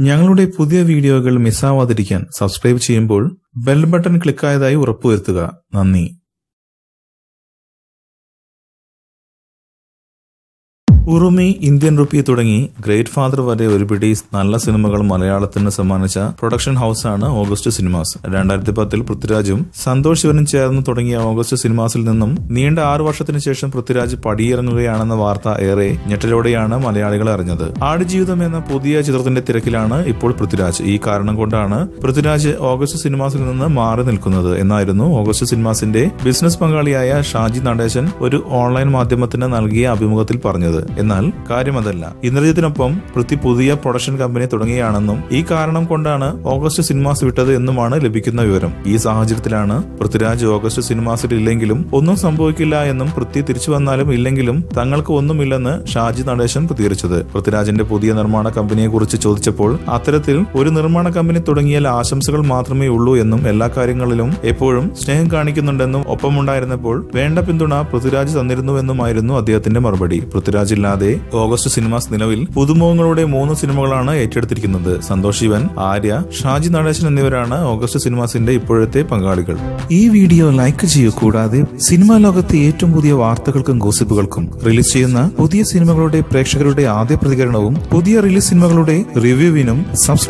ഞങ്ങളുടെ പുതിയ വീഡിയോകൾ മിസ്സാവാതിരിക്കാൻ സബ്സ്ക്രൈബ് ചെയ്യുമ്പോൾ ബെൽ ബട്ടൺ ക്ലിക്കായതായി ഉറപ്പുവരുത്തുക. നന്ദി. ഉറുമി ഇന്ത്യൻ റുപ്പി തുടങ്ങി ഗ്രേറ്റ് ഫാദർ വരെ ഒരുപിടി നല്ല സിനിമകൾ മലയാളത്തിന് സമ്മാനിച്ച പ്രൊഡക്ഷൻ ഹൗസാണ് ഓഗസ്റ്റ് സിനിമാസ് രണ്ടായിരത്തി പത്തിൽ പൃഥ്വിരാജും സന്തോഷ് ശിവനും ചേർന്ന് തുടങ്ങിയ ഓഗസ്റ്റ് സിനിമാസിൽ നിന്നും നീണ്ട ആറു വർഷത്തിന് ശേഷം പൃഥ്വിരാജ് പടിയിറങ്ങുകയാണെന്ന വാർത്ത ഏറെ ഞെട്ടലോടെയാണ് മലയാളികൾ അറിഞ്ഞത്. ആടുജീവിതം എന്ന പുതിയ ചിത്രത്തിന്റെ തിരക്കിലാണ് ഇപ്പോൾ പൃഥ്വിരാജ്. ഈ കാരണം കൊണ്ടാണ് പൃഥ്വിരാജ് ഓഗസ്റ്റ് സിനിമാസിൽ നിന്ന് മാറി നിൽക്കുന്നത്. എന്നായിരുന്നു ഓഗസ്റ്റ് സിനിമാസിന്റെ ബിസിനസ് പങ്കാളിയായ ഷാജി നടേശൻ ഒരു ഓൺലൈൻ മാധ്യമത്തിന് നൽകിയ അഭിമുഖത്തിൽ പറഞ്ഞത്. എന്നാൽ കാര്യമതല്ല. ഇന്ദ്രജിത്തിനൊപ്പം പൃഥ്വി പുതിയ പ്രൊഡക്ഷൻ കമ്പനി തുടങ്ങിയാണെന്നും ഈ കാരണം കൊണ്ടാണ് ഓഗസ്റ്റ് സിനിമാസ് വിട്ടത് എന്നുമാണ് ലഭിക്കുന്ന വിവരം. ഈ സാഹചര്യത്തിലാണ് പൃഥ്വിരാജ് ഓഗസ്റ്റ് സിനിമാസിൽ ഇല്ലെങ്കിലും ഒന്നും സംഭവിക്കില്ല എന്നും പൃഥ്വി തിരിച്ചു വന്നാലും ഇല്ലെങ്കിലും തങ്ങൾക്ക് ഒന്നുമില്ലെന്ന് ഷാജി നടേശൻ പ്രതികരിച്ചത്. പൃഥ്വിരാജിന്റെ പുതിയ നിർമ്മാണ കമ്പനിയെ കുറിച്ച് ചോദിച്ചപ്പോൾ അത്തരത്തിൽ ഒരു നിർമ്മാണ കമ്പനി തുടങ്ങിയാൽ ആശംസകൾ മാത്രമേ ഉള്ളൂ എന്നും എല്ലാ കാര്യങ്ങളിലും എപ്പോഴും സ്നേഹം കാണിക്കുന്നുണ്ടെന്നും ഒപ്പമുണ്ടായിരുന്നപ്പോൾ വേണ്ട പിന്തുണ പൃഥ്വിരാജ് തന്നിരുന്നുവെന്നുമായിരുന്നു അദ്ദേഹത്തിന്റെ മറുപടി. പൃഥ്വിരാജ് ഇല്ലാതെ ഓഗസ്റ്റ് സിനിമാസ് നിലവിൽ പുതുമുഖങ്ങളുടെ മൂന്ന് സിനിമകളാണ് ഏറ്റെടുത്തിരിക്കുന്നത്. സന്തോഷ് ശിവൻ ആര്യ ഷാജി നടേശൻ എന്നിവരാണ് ഓഗസ്റ്റ് സിനിമാസിന്റെ ഇപ്പോഴത്തെ പങ്കാളികൾ. ഈ വീഡിയോ ലൈക്ക് ചെയ്യൂ. കൂടാതെ സിനിമാ ലോകത്തെ ഏറ്റവും പുതിയ വാർത്തകൾക്കും ഗോസിപ്പുകൾക്കും റിലീസ് ചെയ്യുന്ന പുതിയ സിനിമകളുടെ പ്രേക്ഷകരുടെ ആദ്യ പ്രതികരണവും പുതിയ റിലീസ് സിനിമകളുടെ റിവ്യൂവിനും സബ്സ്ക്രൈബ്